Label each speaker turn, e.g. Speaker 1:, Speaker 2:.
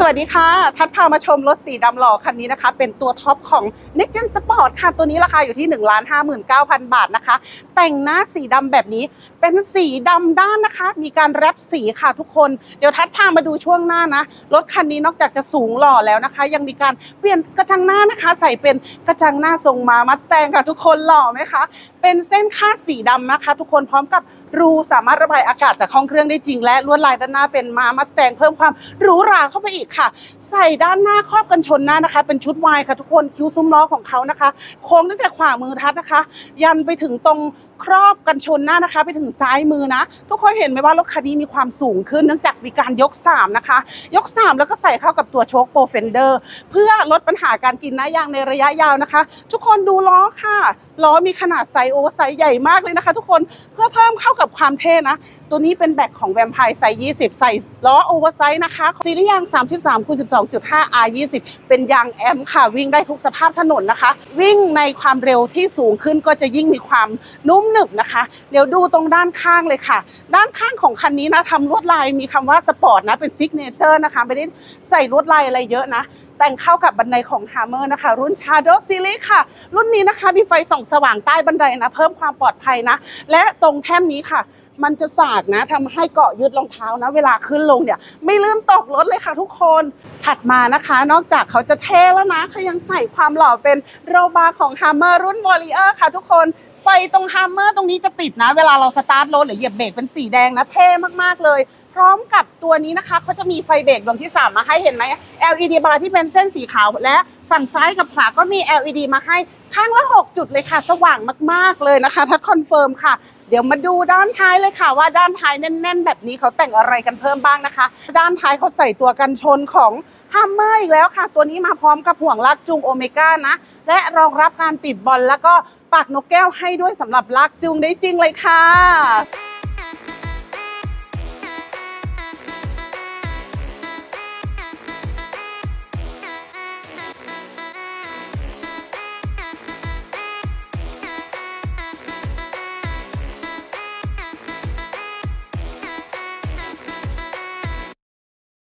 Speaker 1: สวัสดีค่ะ ทัดพามาชมรถสีดำหล่อคันนี้นะคะ เป็นตัวท็อปของ Next Gen Sport ค่ะ ตัวนี้ราคาอยู่ที่ 1 5 9 0 0 0 บาทนะคะ แต่งหน้าสีดำแบบนี้ เป็นสีดำด้านนะคะ มีการแรปสีค่ะทุกคน เดี๋ยวทัดพามาดูช่วงหน้านะ รถคันนี้นอกจากจะสูงหล่อแล้วนะคะ ยังมีการเปลี่ยนกระจังหน้านะคะ ใส่เป็นกระจังหน้าทรงมามัสแตงค่ะทุกคนหล่อไหมคะ เป็นเส้นคาดสีดำนะคะ ทุกคนพร้อมกับรูสามารถระบายอากาศจากห้องเครื่องได้จริงและลวดลายด้านหน้าเป็นมามัสแตงเพิ่มความหรูหราเข้าไปอีกค่ะ ใส่ด้านหน้าครอบกันชนหน้านะคะ เป็นชุดวายค่ะทุกคนคิ้วซุ้มล้อของเขานะคะ โค้งตั้งแต่ขวามือทัดนะคะ ยันไปถึงตรงครอบกันชนหน้านะคะ ไปถึงซ้ายมือนะ ทุกคนเห็นไหมว่ารถคันนี้มีความสูงขึ้นเนื่องจากมีการยก 3 นะคะ ยก 3 แล้วก็ใส่เข้ากับตัวโชคโปรเฟนเดอร์เพื่อลดปัญหาการกินหน้ายางในระยะยาวนะคะ ทุกคนดูล้อค่ะล้อมีขนาดไซส์โอเวอร์ไซส์ใหญ่มากเลยนะคะ ทุกคนเพื่อเพิ่มเข้ากับความเท่นะ ตัวนี้เป็นแบกของแวมไพร์ไซส์20 ใส่ล้อโอเวอร์ไซส์นะคะ ซีรีส์ยาง 33คูณ12.5 R 20เป็นยางแอมค่ะ วิ่งได้ทุกสภาพถนนนะคะ วิ่งในความเร็วที่สูงขึ้นก็จะยิ่งมีความนุ่มหนึบนะคะ เดี๋ยวดูตรงด้านข้างเลยค่ะ ด้านข้างของคันนี้นะทำลวดลายมีคำว่าสปอร์ตนะเป็นซิกเนเจอร์นะคะไม่ได้ใส่ลวดลายอะไรเยอะนะ แต่งเข้ากับบันไดของ Hammer นะคะ รุ่น Shadow Series ค่ะ รุ่นนี้นะคะมีไฟส่องสว่างใต้บันไดนะ เพิ่มความปลอดภัยนะ และตรงแท่นนี้ค่ะมันจะสากนะทำให้เกาะยึดรองเท้านะ เวลาขึ้นลงเนี่ย ไม่ลื่นตกรถเลยค่ะทุกคนถัดมานะคะ นอกจากเขาจะเท่แล้วนะเขายังใส่ความหล่อเป็นโรบาร์ของ Hammer รุ่น Warrior ค่ะทุกคน ไฟตรง Hammer ตรงนี้จะติดนะ เวลาเราสตาร์ทรถหรือเหยียบเบรกเป็นสีแดงนะ เท่มากๆเลย พร้อมกับตัวนี้นะคะเขาจะมีไฟเบรกดวงที่ 3 มาให้เห็นไหม LED บาร์ที่เป็นเส้นสีขาวและฝั่งซ้ายกับขวาก็มี LED มาให้ข้างละ 6 จุดเลยค่ะ สว่างมากๆเลยนะคะถ้าคอนเฟิร์มค่ะ เดี๋ยวมาดูด้านท้ายเลยค่ะว่าด้านท้ายแน่น ๆ แบบนี้เขาแต่งอะไรกันเพิ่มบ้างนะคะ ด้านท้ายเขาใส่ตัวกันชนของฮัมเมอร์อีกแล้วค่ะ ตัวนี้มาพร้อมกับห่วงลากจูงโอเมก้านะ และรองรับการติดบอลแล้วก็ปากนกแก้วให้ด้วยสำหรับลากจูงได้จริงเลยค่ะ